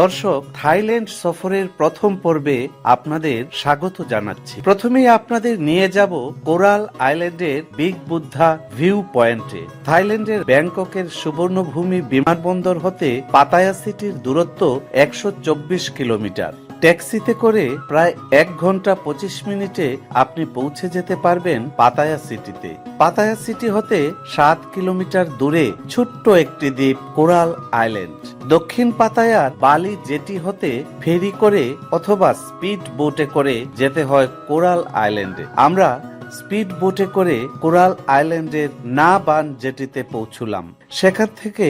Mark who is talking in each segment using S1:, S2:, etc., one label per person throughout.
S1: দর্শক, থাইল্যান্ড সফরের প্রথম পর্বে আপনাদের স্বাগত জানাচ্ছি। প্রথমেই আপনাদের নিয়ে যাব কোরাল আইল্যান্ডের বিগ বুদ্ধা ভিউ পয়েন্টে। থাইল্যান্ডের ব্যাংককের সুবর্ণভূমি বিমানবন্দর হতে পাতায়া সিটির দূরত্ব একশো চব্বিশ কিলোমিটার। ট্যাক্সিতে করে প্রায় এক ঘণ্টা পঁচিশ মিনিটে আপনি পৌঁছে যেতে পারবেন পাতায়া সিটিতে। পাতায়া সিটি হতে সাত কিলোমিটার দূরে ছোট্ট একটি দ্বীপ, কোরাল আইল্যান্ড। দক্ষিণ পাতায়ার বালি জেটি হতে ফেরি করে অথবা স্পিড বোটে করে যেতে হয় কোরাল আইল্যান্ডে। আমরা স্পিড বোটে করে কোরাল আইল্যান্ডের না বান জেটিতে পৌঁছলাম। সেখান থেকে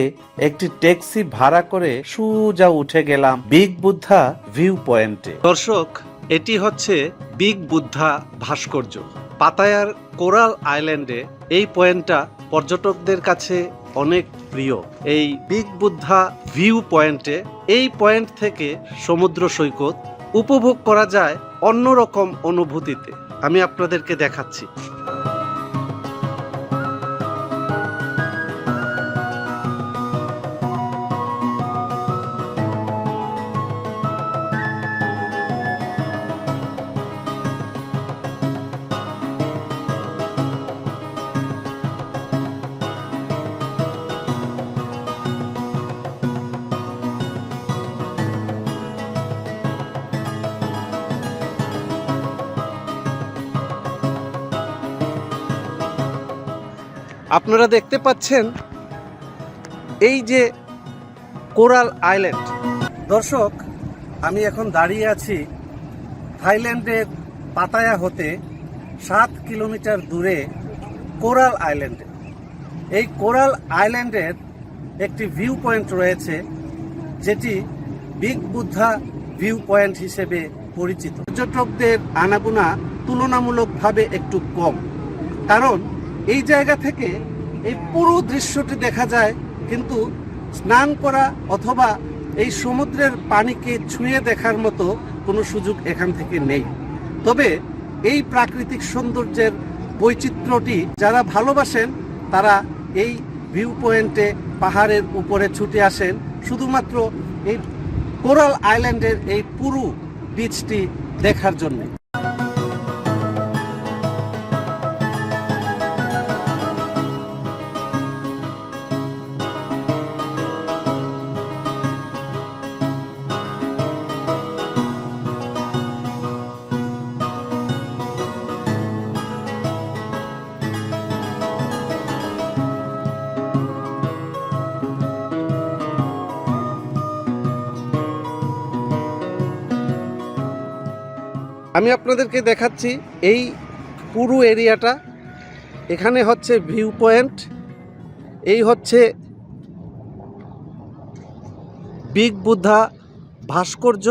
S1: একটি ট্যাক্সি ভাড়া করে সোজা উঠে গেলাম বিগ বুদ্ধা ভিউ পয়েন্টে দর্শক, এটি হচ্ছে বিগ বুদ্ধা ভাস্কর্য। পাতায়ার কোরাল আইল্যান্ডে এই পয়েন্টটা পর্যটকদের কাছে অনেক প্রিয়। এই বিগ বুদ্ধা ভিউ পয়েন্টে এই পয়েন্ট থেকে সমুদ্র সৈকত উপভোগ করা যায় অন্যরকম অনুভূতিতে। আমি আপনাদেরকে দেখাচ্ছি। আপনারা দেখতে পাচ্ছেন এই যে কোরাল আইল্যান্ড। দর্শক, আমি এখন দাঁড়িয়ে আছি থাইল্যান্ডের পাতায়া হতে সাত কিলোমিটার দূরে কোরাল আইল্যান্ডে। এই কোরাল আইল্যান্ডের একটি ভিউ পয়েন্ট রয়েছে, যেটি বিগ বুদ্ধা ভিউ পয়েন্ট হিসেবে পরিচিত। পর্যটকদের আনাগোনা তুলনামূলকভাবে একটু কম, কারণ এই জায়গা থেকে এই পুরো দৃশ্যটি দেখা যায়, কিন্তু স্নান করা অথবা এই সমুদ্রের পানিকে ছুঁয়ে দেখার মতো কোনো সুযোগ এখান থেকে নেই। তবে এই প্রাকৃতিক সৌন্দর্যের বৈচিত্র্যটি যারা ভালোবাসেন, তারা এই ভিউ পয়েন্টে পাহাড়ের উপরে ছুটে আসেন। শুধুমাত্র এই কোরাল আইল্যান্ডের এই পুরো বিচটি দেখার জন্য। আমি আপনাদেরকে দেখাচ্ছি এই পুরো এরিয়াটা। এখানে হচ্ছে ভিউ পয়েন্ট। এই হচ্ছে বিগ বুদ্ধা ভাস্কর্য।